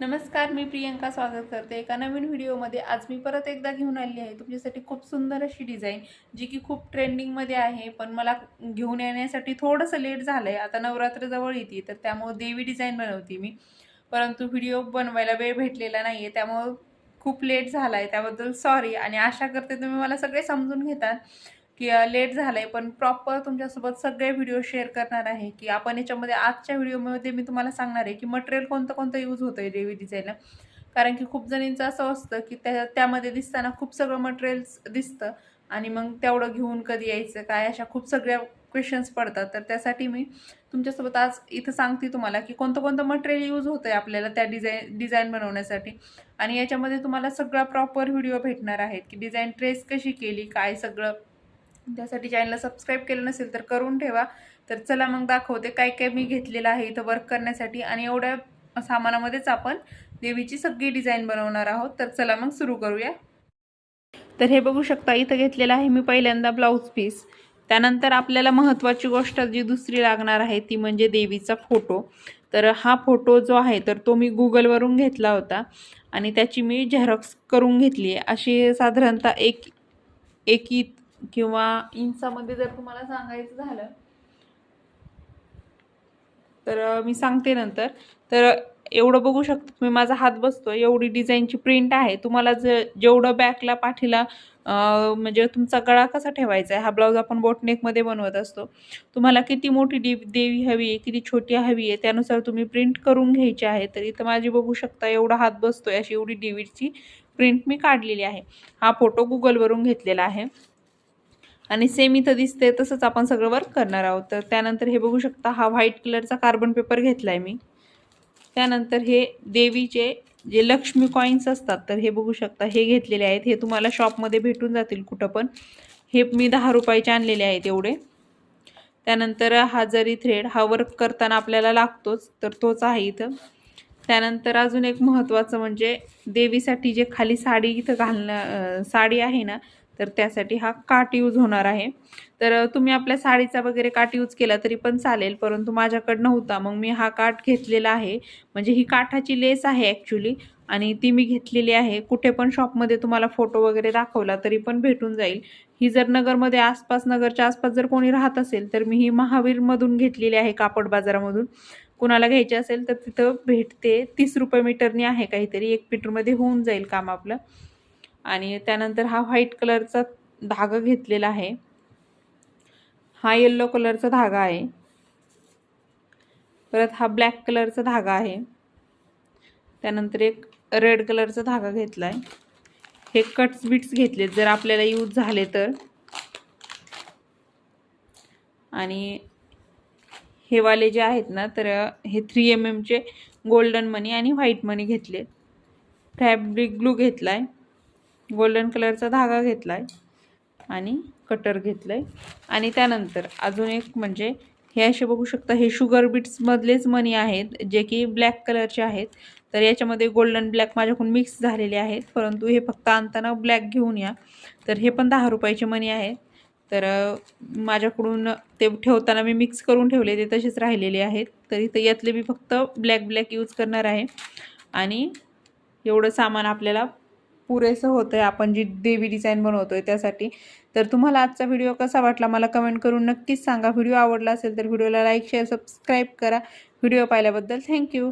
नमस्कार मी प्रियंका स्वागत करते. एका नवीन व्हिडिओमध्ये आज मी परत एकदा घेऊन आली आहे. तुमच्यासाठी खूप सुंदर अशी डिझाईन जी की खूप ट्रेंडिंगमध्ये आहे पण मला घेऊन येण्यासाठी थोडंसं लेट झालं आहे आता नवरात्र जवळ येते तर त्यामुळं देवी डिझाईन बनवते मी. परंतु व्हिडिओ बनवायला वेळ भेटलेला नाही आहे त्यामुळं खूप लेट झाला आहे त्याबद्दल सॉरी आणि आशा करते तुम्ही मला सगळे समजून घेतात. की लेट झालं आहे पण प्रॉपर तुमच्यासोबत सगळे व्हिडिओ शेअर करणार आहे की आपण याच्यामध्ये आजच्या व्हिडिओमध्ये मी तुम्हाला सांगणार आहे की मटेरियल कोणतं कोणतं यूज होतं आहे रेवी डिझाईनला कारण की खूप जणींचं असं असतं की त्या त्यामध्ये दिसताना खूप सगळं मटेरियल्स दिसतं आणि मग तेवढं घेऊन कधी यायचं काय अशा खूप सगळ्या क्वेश्चन्स पडतात. तर त्यासाठी मी तुमच्यासोबत आज इथं सांगते तुम्हाला की कोणतं कोणतं मटेरियल यूज होतं आहे आपल्याला त्या डिझाईन डिझाईन बनवण्यासाठी. आणि याच्यामध्ये तुम्हाला सगळा प्रॉपर व्हिडिओ भेटणार आहेत की डिझाईन ट्रेस कशी केली काय सगळं त्यासाठी चॅनलला सबस्क्राईब केलं नसेल तर करून ठेवा. तर चला मग दाखवते काय काय मी घेतलेलं आहे इथं वर्क करण्यासाठी. आणि एवढ्या सामानामध्येच आपण देवीची सगळी डिझाईन बनवणार आहोत. तर चला मग सुरू करूया. तर हे बघू शकता इथं घेतलेलं आहे मी पहिल्यांदा ब्लाऊज पीस त्यानंतर आपल्याला महत्त्वाची गोष्ट जी दुसरी लागणार आहे ती म्हणजे देवीचा फोटो तर हा फोटो जो आहे तर तो मी गुगलवरून घेतला होता. आणि त्याची मी झेरॉक्स करून घेतली आहे. अशी साधारणतः एक एक किंवा इंचामध्ये जर तुम्हाला सांगायचं झालं तर मी सांगते नंतर. तर एवढं बघू शकता तुम्ही माझा हात बसतो एवढी डिझाईनची प्रिंट आहे. तुम्हाला ज जेवढं बॅकला पाठीला म्हणजे तुमचा गळा कसा ठेवायचा आहे हा ब्लाऊज आपण बोटनेकमध्ये बनवत असतो. तुम्हाला किती मोठी डे देवी हवी आहे किती छोटी हवी आहे त्यानुसार तुम्ही प्रिंट करून घ्यायची आहे. तर इथं माझी बघू शकता एवढा हात बसतो अशी एवढी डेवीची प्रिंट मी काढलेली आहे. हा फोटो गुगलवरून घेतलेला आहे. आणि सेम इथं दिसते तसंच आपण सगळं वर्क करणार आहोत. तर त्यानंतर हे बघू शकता हा व्हाईट कलरचा कार्बन पेपर घेतला आहे मी. त्यानंतर हे देवीचे जे लक्ष्मी कॉईन्स असतात तर हे बघू शकता हे घेतलेले आहेत. हे तुम्हाला शॉपमध्ये भेटून जातील कुठं पण. हे मी दहा रुपयाचे आणलेले आहेत एवढे. त्यानंतर हा जरी थ्रेड हा वर्क करताना आपल्याला लागतोच तर तोच आहे इथं. त्यानंतर अजून एक महत्त्वाचं म्हणजे देवीसाठी जे खाली साडी इथं घालणं साडी आहे ना तर त्यासाठी हा काट यूज होणार आहे. तर तुम्ही आपल्या साडीचा वगैरे काट यूज केला तरी पण चालेल परंतु माझ्याकडं नव्हता. मग मी हा काट घेतलेला आहे. म्हणजे ही काठाची लेस आहे ॲक्च्युली आणि ती मी घेतलेली आहे. कुठे पण शॉपमध्ये तुम्हाला फोटो वगैरे दाखवला तरी पण भेटून जाईल. ही जर नगरमध्ये आसपास नगरच्या आसपास जर कोणी राहत असेल तर मी ही महावीरमधून घेतलेली आहे कापड बाजारामधून. कुणाला घ्यायची असेल तर तिथं भेटते. तीस रुपये मीटरनी आहे काहीतरी. एक मीटरमध्ये होऊन जाईल काम आपलं. आणि त्यानंतर हा व्हाईट कलरचा धागा घेतलेला आहे. हा येल्लो कलरचा धागा आहे. परत हा ब्लॅक कलरचा धागा आहे. त्यानंतर एक रेड कलरचा धागा घेतला आहे हे कट्स बिट्स घेतले जर आपल्याला यूज झाले तर. आणि हे वाले जे आहेत ना तर हे थ्री एम एमचे गोल्डन मनी आणि व्हाईट मनी घेतले फॅब्रिक ग्लू घेतला आहे गोल्डन कलरचा धागा घेतला आहे आणि कटर घेतलं आहे आणि त्यानंतर अजून एक म्हणजे हे असे बघू शकता हे शुगर बीट्समधलेच मनी आहेत जे की ब्लॅक कलरचे आहेत. तर याच्यामध्ये गोल्डन ब्लॅक माझ्याकडून मिक्स झालेले आहेत परंतु हे फक्त आणताना ब्लॅक घेऊन या. तर हे पण दहा रुपयाचे मनी आहेत तर माझ्याकडून ते ठेवताना मी मिक्स करून ठेवले ते तसेच राहिलेले आहेत. तर इथं यातले मी फक्त ब्लॅक ब्लॅक यूज करणार आहे. आणि एवढं सामान आपल्याला पुरेसं होतं आहे आपण जी देवी डिझाईन बनवतो आहे त्यासाठी. तर तुम्हाला आजचा व्हिडिओ कसा वाटला मला कमेंट करून नक्कीच सांगा. व्हिडिओ आवडला असेल तर व्हिडिओला लाईक शेअर सबस्क्राईब करा. व्हिडिओ पाहिल्याबद्दल थँक्यू